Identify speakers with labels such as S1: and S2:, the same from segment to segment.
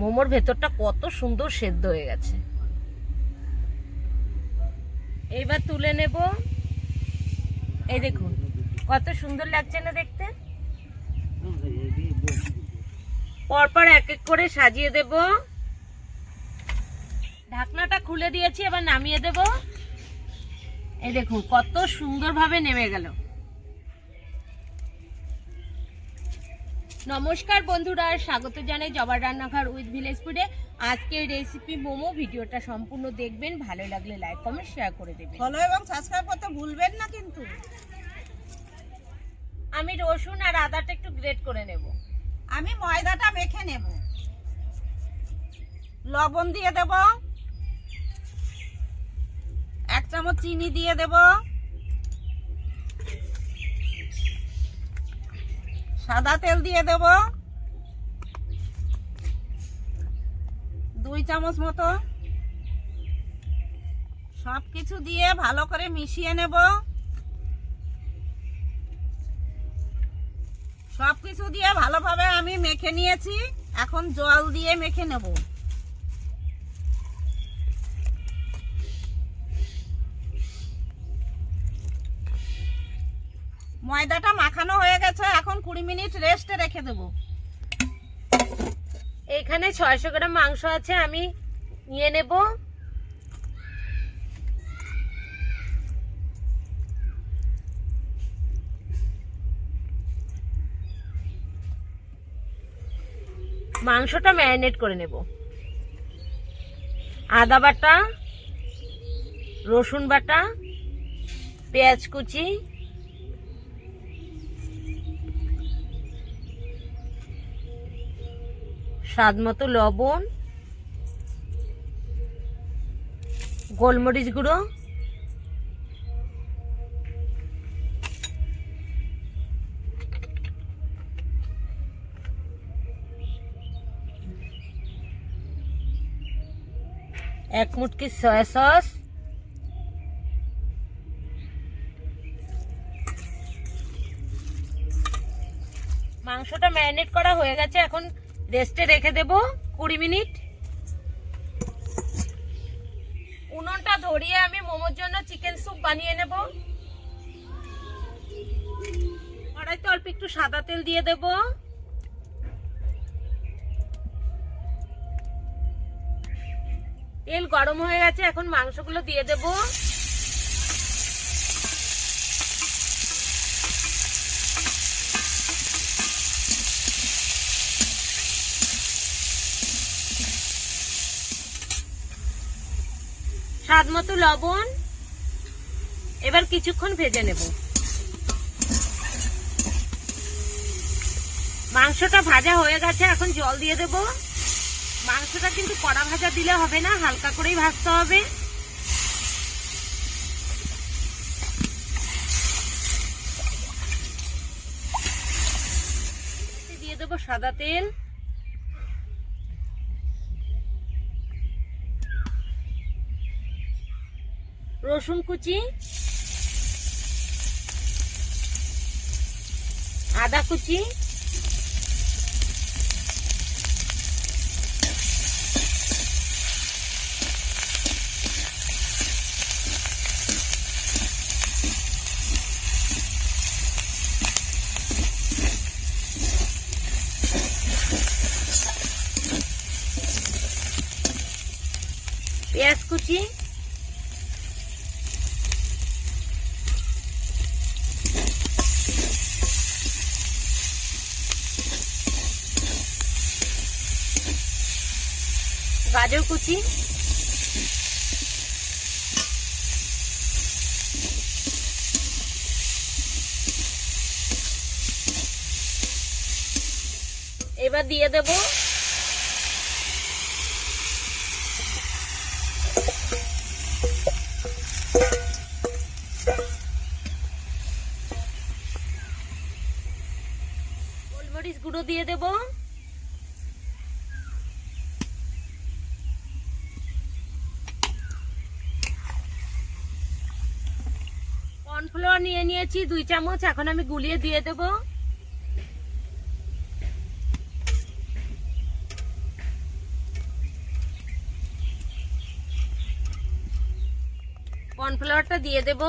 S1: মোমোর ভেতরটা কত সুন্দর সেদ্ধ হয়ে গেছে। এইবার তুলে নেব। এই দেখুন, কত সুন্দর লাগছে না দেখতে? পরপর এক এক করে সাজিয়ে দেব। ঢাকনাটা খুলে দিয়েছি, এবার নামিয়ে দেব। এই দেখুন, কত সুন্দরভাবে নেমে গেল। নমস্কার বন্ধুরা স্বাগত জানাই জবার রান্নাঘর উইথ ভিলেজ ফুডে আজকের রেসিপি মোমো ভিডিওটা সম্পূর্ণ দেখবেন ভালো লাগলে লাইক কমেন্ট শেয়ার করে দেবেন।
S2: ফলো এবং সাবস্ক্রাইব করতে ভুলবেন না কিন্তু।
S1: আমি রসুন আর আদাটা একটু গ্রেট করে নেব।
S2: আমি ময়দাটা মেখে নেব। লবণ দিয়ে দেব। এক চামচ চিনি দিয়ে দেব। সাদা তেল দিয়ে দেব। দুই চামচ মতো। সব কিছু দিয়ে ভালো করে মিশিয়ে নেব। সব কিছু দিয়ে ভালোভাবে আমি মেখে নিয়েছি। এখন জল দিয়ে মেখে নেব। ময়দাটা মাখানো হয়ে গেছে, এখন কুড়ি মিনিট রেস্টে রেখে দেবো।
S1: এখানে ছয়শো গ্রাম মাংস আছে, আমি নিয়ে নেব। মাংসটা ম্যারিনেট করে নেব। আদা বাটা, রসুন বাটা, পেঁয়াজ কুচি স্বাদ মতো লবণ, গোলমরিচ গুঁড়ো, এক মুটকি সয়া সস, মাংসটা ম্যারিনেট করা হয়ে গেছে। এখন রেস্টে রেখে দেব, কুড়ি মিনিট। উনুনটা ধরিয়ে আমি মোমোর জন্য চিকেন স্যুপ বানিয়ে নেব। কড়াইতে অল্প একটু সাদা তেল দিয়ে দেব। তেল গরম হয়ে গেছে, এখন মাংসগুলো দিয়ে দেব। স্বাদ মতো লবণ। এবার কিছুক্ষণ ভেজে নেব। মাংসটা ভাজা হয়ে গেছে, এখন জল দিয়ে দেব। মাংসটা কিন্তু কড়া ভাজা দিলে হবে না, হালকা করেই ভাজতে হবে। দিয়ে দেবো সাদা তেল। রসুন কুচি আদা কুচি পেঁয়াজ কুচি গাজর কুচি। এবার দিয়ে দেব। গুঁড়ো দিয়ে দেবো। নিয়েছি, দুই চামচ, এখন আমি গুলিয়ে দিয়ে দেব। কর্নফ্লাওয়ারটা দিয়ে দেব।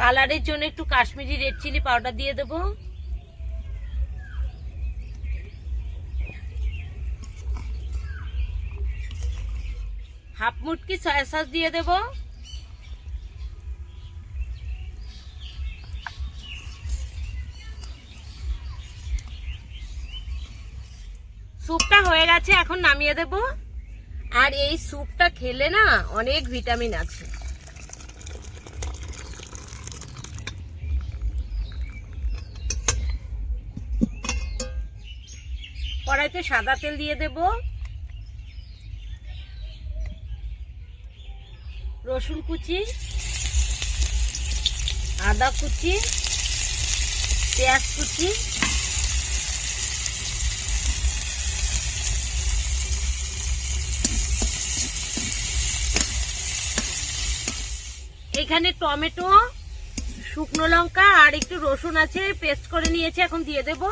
S1: কালারের জন্য একটু কাশ্মীরি রেড চিলি পাউডার দিয়ে দেবো। হাফ মুটকি সয়া সস দিয়ে দেবো। স্যুপটা হয়ে গেছে, এখন নামিয়ে দেব। আর এই স্যুপটা খেলে না অনেক ভিটামিন আছে। কড়াইতে সাদা তেল দিয়ে দেব। রসুন কুচি, আদা কুচি, পেঁয়াজ কুচি, এখানে টমেটো, শুকনো লঙ্কা আর একটু রসুন আছে, পেস্ট করে নিয়েছি, এখন দিয়ে দেব।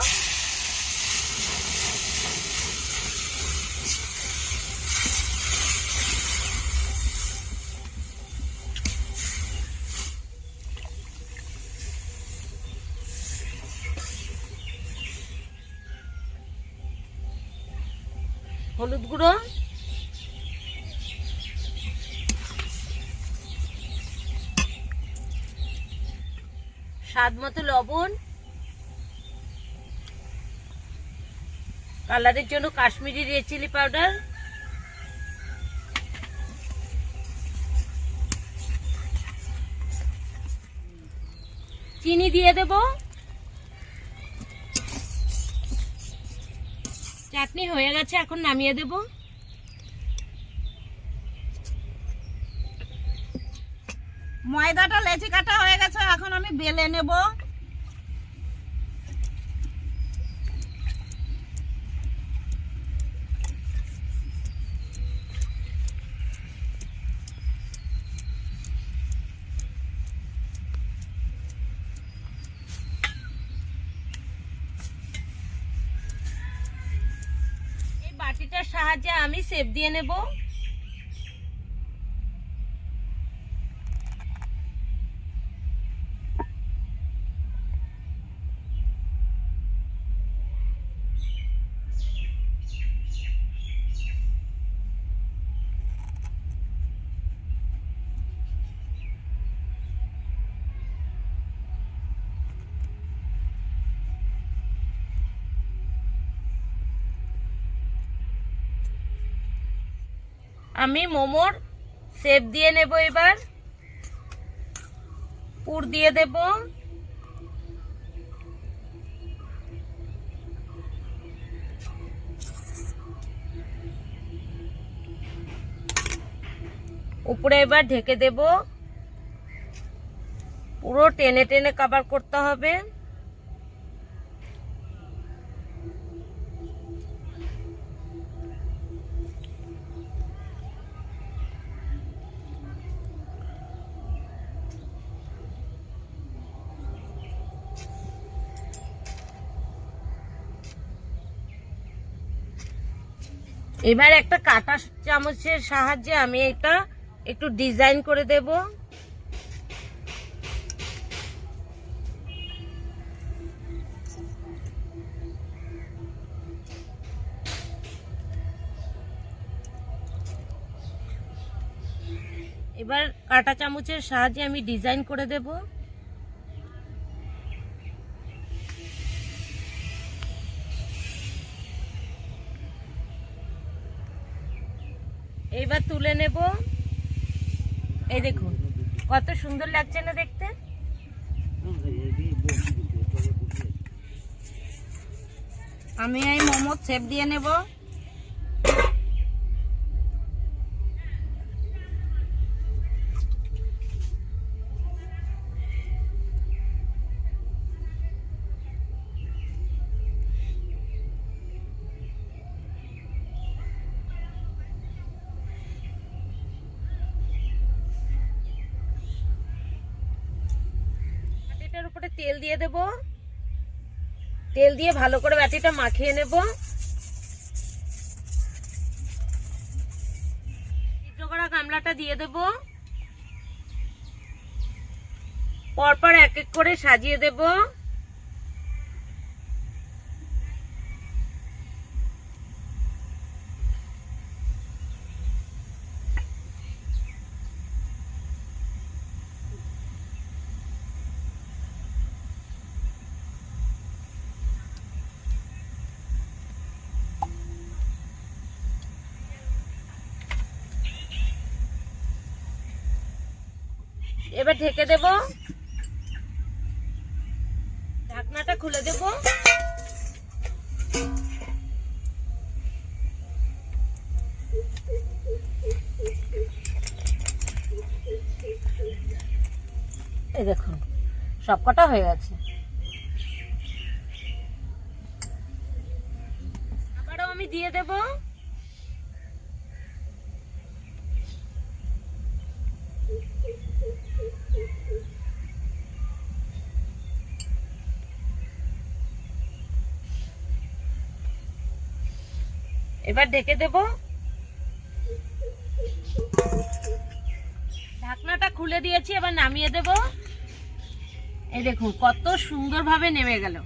S1: হলুদ গুঁড়ো। স্বাদ মতো লবণ। কালারের জন্য কাশ্মীরি রেড চিলি পাউডার। চিনি দিয়ে দেব। চাটনি হয়ে গেছে, এখন নামিয়ে দেব।
S2: ময়দাটা লেচি কাটা হয়ে গেছে, এখন আমি বেলে নেব।
S1: সাহায্যে আমি সেপ দিয়ে নেব। আমি মোমোর সেপ দিয়ে নেব এবার। পুর দিয়ে দেব। উপরে এবার ঢেকে দেব। পুরো টেনে টেনে কভার করতে হবে। এবার একটা কাটা চামচের সাহায্যে আমি এটা একটু ডিজাইন করে দেব। এবার কাটা চামচের সাহায্যে আমি ডিজাইন করে দেব। এইবার তুলে নেব। এই দেখুন, কত সুন্দর লাগছে না দেখতে?
S2: আমি এই মোমোর সেপ দিয়ে নেব
S1: এটার উপরে তেল দিয়ে দেব। তেল দিয়ে ভালো করে বাটিটা মাখিয়ে নেব। সিদ্ধ করা গামলাটা দিয়ে দেব। পরপর এক এক করে সাজিয়ে দেব। এবার ঢেকে দেব। ঢাকনাটা খুলে দেব। এই দেখুন সবকটা হয়ে গেছে। আবারও আমি দিয়ে দেবো। এবার ঢেকে দেব। ঢাকনাটা খুলে দিয়েছি, এবার নামিয়ে দেব। এই দেখুন, কত সুন্দরভাবে নেমে গেল।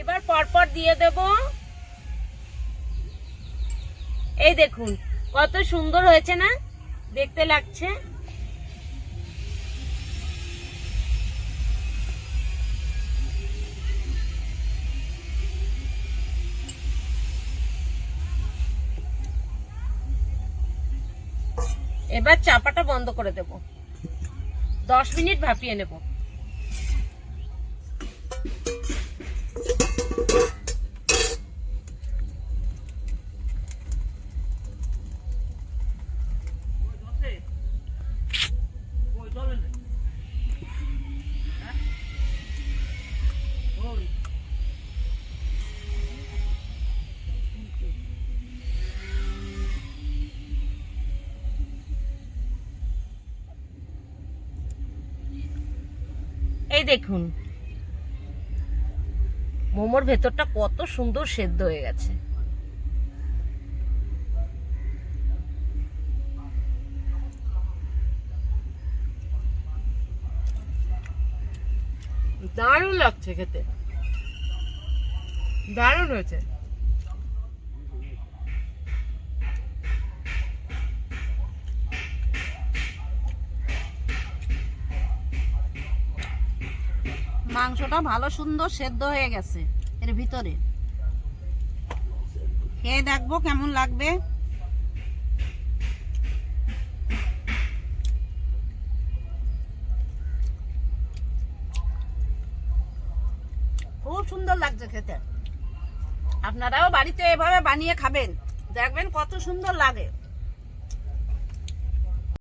S1: এবার পরপর দিয়ে দেব। এই দেখুন, কত সুন্দর হয়েছে না? দেখতে লাগছে। এবার চাপাটা বন্ধ করে দেব। দশ মিনিট ভাপিয়ে নেব। দেখুন। মোমোর ভেতরটা কত সুন্দর সেদ্ধ হয়ে গেছে। দারুণ লাগছে খেতে। দারুণ হয়েছে।
S2: মাংসটা ভালো, সুন্দর, সেদ্ধ হয়ে গেছে এর ভিতরে। খেয়ে দেখব কেমন লাগবে। খুব সুন্দর লাগছে খেতে। আপনারাও বাড়িতে এভাবে বানিয়ে খাবেন। দেখবেন কত সুন্দর লাগে।